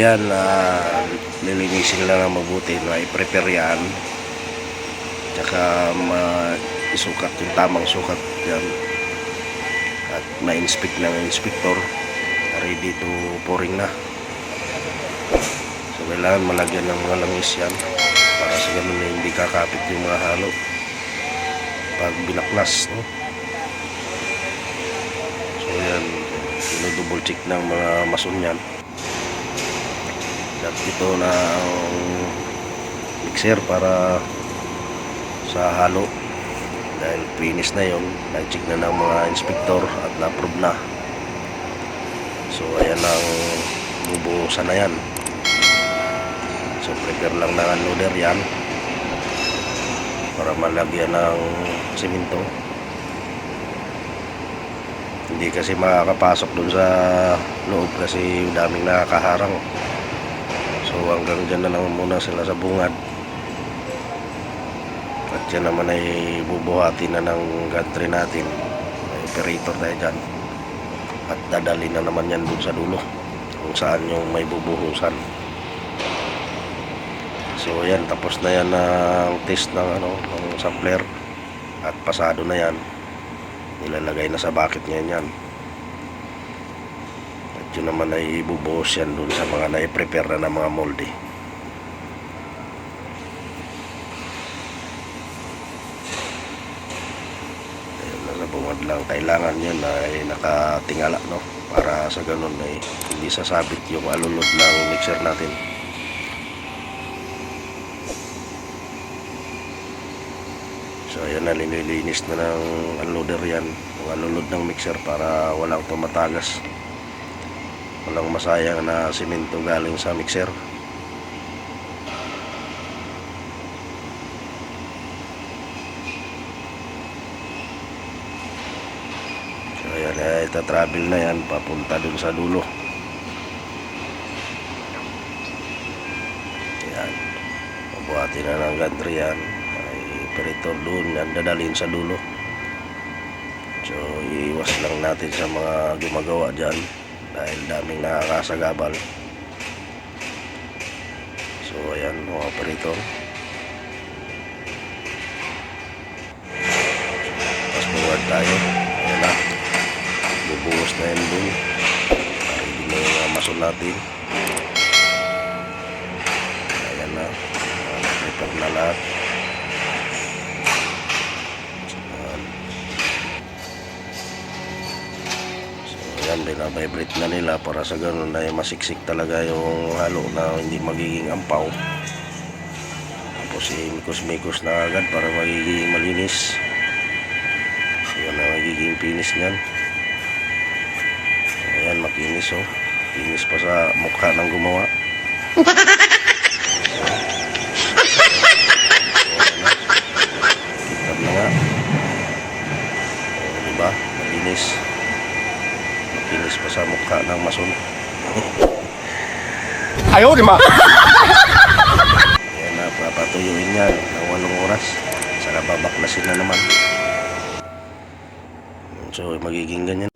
yan, uh, lilinisin lang ng mabuti, na i-prepare yan. Tsaka ma-isukat yung tamang sukat yan. At ma-inspect ng inspector. Ready to pouring na. So kailangan malagyan ng mga langis yan para sa ganun na hindi kakapit yung mga halo pag binaklas no? so yan double check ng mga mason yan at ito na mixer para sa halo dahil finish na yon nag-check na ng mga inspector at na-approve na so ayan ang bubuhusan na yan So prepare lang ng unloader yan para malagyan ng simento. Hindi kasi makakapasok dun sa loob kasi daming nakakaharang. So hanggang dyan na lang muna sila sa bungad. At yan naman ay bubuhati na ng gantry natin. May operator tayo dyan. At dadali na naman yan dun sa dulo kung saan yung may bubuhusan. So ayan, tapos na yan ang test ng ano, ng sampler at pasado na yan. Nilalagay na sa bucket niya yan. Yun naman ay ibubuhos yan dun sa mga na-prepare na ng mga molde. Ayun, nasa bungad lang. Kailangan yun ay nakatingala, no? Para sa ganun ay hindi sasabit yung alulod ng mixer natin. So ayan na linilinis na ng unloader yan Ang unload ng mixer para walang tumatagas Walang masayang na simento galing sa mixer. So ayan ay travel na yan papunta dun sa dulo. Ayan Mabuhati na ng gantry yan. Operator doon yan dadalhin sa dulo. So iiwas lang natin sa mga gumagawa dyan dahil daming nakakasagabal. So ayan mga operator pas forward tayo. Ayan na. Bubuhos na yan dun. Para hindi na yung mason natin ayan na. Prepare na lahat yan binabibrate na nila para sa ganun na masiksik talaga yung halo na hindi magiging ampaw. Tapos imikos-mikos na agad para magiging malinis. Yun na magiging finish nyan ayan makinis oh. Kinis pa sa mukha ng gumawa. Kitap na. Oh, diba? Malinis Kinis pa sa mukha ng mason. Ayaw, di ma. Yan na, papatuyuin yan ng walong oras. Saka babaklasin na naman. So, magiging ganyan.